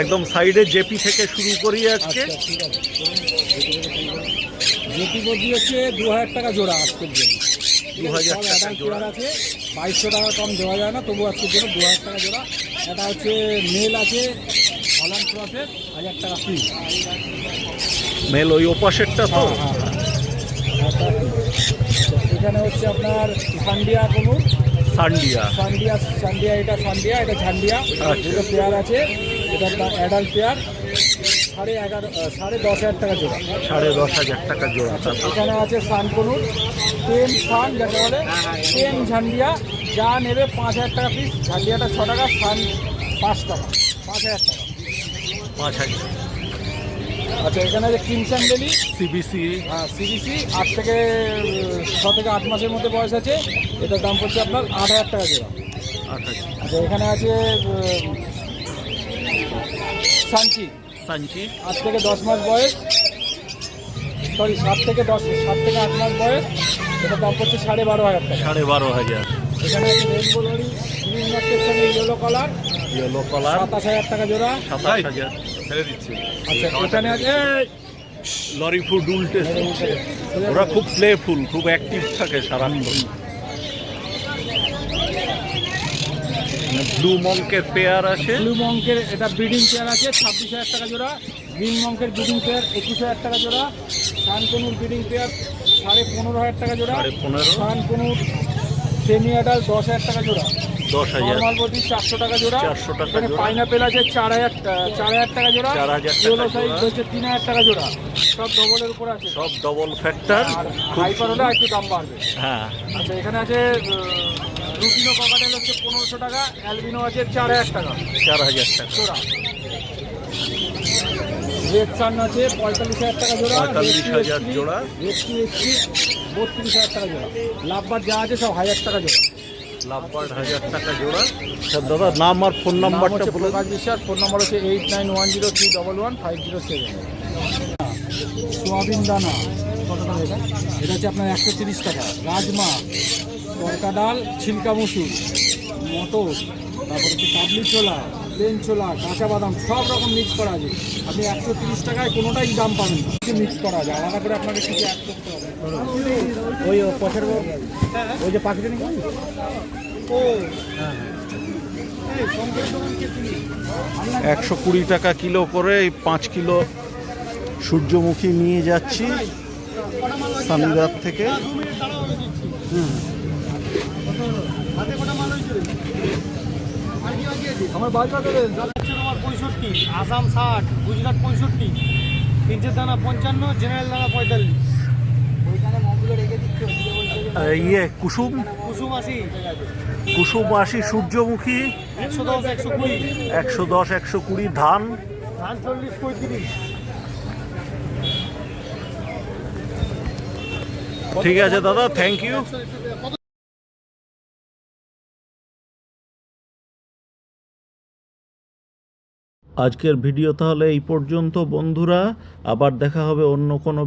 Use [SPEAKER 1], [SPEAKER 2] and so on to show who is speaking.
[SPEAKER 1] একদম সাইডে জেপি থেকে শুরু করি আজকে।
[SPEAKER 2] আচ্ছা জেপি বদ্রি হচ্ছে দু হাজার টাকা জোড়া আজকের জন্য।
[SPEAKER 1] 2000
[SPEAKER 2] সব
[SPEAKER 1] টাকা জোড়া।
[SPEAKER 2] আছে বাইশশো টাকা কম দেওয়া যায় না তবু আজকের জন্য দু হাজার টাকা জোড়া। এটা হচ্ছে মেল আছে হলান ক্রসের হাজার টাকা ফি
[SPEAKER 1] মেল ওই ওপাশেরটা তো।
[SPEAKER 2] হ্যাঁ হ্যাঁ। আচ্ছা, এখানে হচ্ছে আপনার সান্ডিয়া কনুর
[SPEAKER 1] সান্ডিয়া।
[SPEAKER 2] সান্ডিয়া সান্ডিয়া এটা সান্ডিয়া এটা ঝান্ডিয়া।
[SPEAKER 1] আচ্ছা।
[SPEAKER 2] দুটো পেয়ার আছে। এটা অ্যাডাল্ট পেয়ার সাড়ে এগারো সাড়ে দশ হাজার টাকা জোড়া।
[SPEAKER 1] সাড়ে দশ হাজার টাকা জোড়া তারপর
[SPEAKER 2] এখানে আছে সান কনুর টেন সান যাকে বলে টেন ঝান্ডিয়া। যা নেবে পাঁচ হাজার টাকা পিস ঝান্ডিয়াটা ছ টাকা সান পাঁচ টাকা পাঁচ হাজার টাকা।
[SPEAKER 1] পাঁচ হাজার।
[SPEAKER 2] আচ্ছা এখানে আছে ক্রিমসান ডেলি
[SPEAKER 1] সিবিসি
[SPEAKER 2] হ্যাঁ সিবিসি আট থেকে ছ থেকে আট মাসের মধ্যে বয়স আছে। এটার দাম পড়ছে আপনার আট হাজার টাকা জোড়া।
[SPEAKER 1] আচ্ছা
[SPEAKER 2] আচ্ছা এখানে আছে সানচি।
[SPEAKER 1] সাঞ্চি
[SPEAKER 2] আট থেকে দশ মাস বয়স। সরি সাত থেকে দশ সাত থেকে আট মাস বয়স। এটার দাম পড়ছে সাড়ে বারো হাজার টাকা।
[SPEAKER 1] সাড়ে বারো হাজার।
[SPEAKER 2] এখানে আছে রেনবো লরি গ্রিন মার্কের সঙ্গে ইয়েলো কালার
[SPEAKER 1] ইয়েলো কালার
[SPEAKER 2] সাতাশ হাজার টাকা জোড়া।
[SPEAKER 1] সাতাশ হাজার।
[SPEAKER 2] আচ্ছা এখানে আছে
[SPEAKER 1] লরি ফুড উল্টে ওরা খুব প্লেফুল খুব অ্যাক্টিভ থাকে সারাক্ষণ। ব্লু মঙ্কের পেয়ার আছে।
[SPEAKER 2] ব্লু মঙ্কের এটা ব্রিডিং পেয়ার আছে ছাব্বিশ হাজার টাকা জোড়া। গ্রিন মঙ্কের ব্রিডিং পেয়ার একুশ হাজার টাকা জোড়া। শানকনুর ব্রিডিং পেয়ার সাড়ে পনেরো হাজার টাকা জোড়া।
[SPEAKER 1] সাড়ে পনেরো।
[SPEAKER 2] সানকনুর সেমি অ্যাডাল দশ হাজার টাকা জোড়া।
[SPEAKER 1] দশ হাজার।
[SPEAKER 2] নর্মাল বডি চারশো টাকা জোড়া।
[SPEAKER 1] 400 টাকা জোড়া।
[SPEAKER 2] পাইনাপেল আছে চার হাজার চার হাজার টাকা জোড়া।
[SPEAKER 1] 4,000 টাকা
[SPEAKER 2] ইয়েলো সাইজ হচ্ছে তিন হাজার টাকা জোড়া। সব ডবলের উপর আছে।
[SPEAKER 1] সব ডবল ফ্যাক্টর
[SPEAKER 2] হাইপার হলে একটু দাম বাড়বে।
[SPEAKER 1] হ্যাঁ।
[SPEAKER 2] আচ্ছা এখানে আছে রুটিনো ককাটেল হচ্ছে পনেরোশো টাকা অ্যালবিনো আছে চার হাজার টাকা।
[SPEAKER 1] চার হাজার টাকা।
[SPEAKER 2] জোড়া। রেড সান আছে পঁয়তাল্লিশ হাজার টাকা জোড়া।
[SPEAKER 1] 45,000 জোড়া।
[SPEAKER 2] এসটি এসটি বত্রিশ হাজার টাকা জোড়া। লাভবার যা আছে সব হাজার টাকা জোড়া।
[SPEAKER 1] লাভবার্ড হাজার টাকা জোড়া। স্যার দাদা নাম আর ফোন
[SPEAKER 2] নাম
[SPEAKER 1] নাম্বারটা বলে
[SPEAKER 2] প্রকাশ বিশ্বাস ফোন নাম্বার হচ্ছে eight nine one zero three double one five zero seven soybean দানা কত টাকা এটা? এটা হচ্ছে আপনার একশো তিরিশ টাকা। রাজমা তরকা ডাল ছিলকা মসুর মটর তারপর হচ্ছে কাবলি ছোলা প্লেন ছোলা কাঁচা বাদাম সব রকম মিক্স করা আছে। আপনি একশো তিরিশ টাকায় কোনোটাই দাম পাবেন কিছু মিক্স করা আছে আলাদা করে আপনাকে কিছু অ্যাড করতে হবে। ওই পথের ওই যে পাখিটা নিয়ে ও। হ্যাঁ হ্যাঁ।
[SPEAKER 1] একশো কুড়ি টাকা কিলো করে এই পাঁচ কিলো সূর্যমুখী নিয়ে যাচ্ছি সানিদার থেকে।
[SPEAKER 2] আমার বাজনা দেবেন পঁয়ষট্টি আসাম ষাট গুজরাট পঁয়ষট্টি তিনশে দানা পঞ্চান্ন জেনারেল দানা পঁয়তাল্লিশ।
[SPEAKER 1] ইয়ে কুসুম
[SPEAKER 2] কুসুম আশি
[SPEAKER 1] কুসুম? আশি সূর্যমুখী?
[SPEAKER 2] একশো দশ একশো কুড়ি।
[SPEAKER 1] একশো দশ একশো কুড়ি ধান?
[SPEAKER 2] ধান চল্লিশ পঁয়ত্রিশ।
[SPEAKER 1] ঠিক আছে দাদা থ্যাংক ইউ আজকের ভিডিও তাহলে এই পর্যন্ত বন্ধুরা। আবার দেখা হবে অন্য কোনো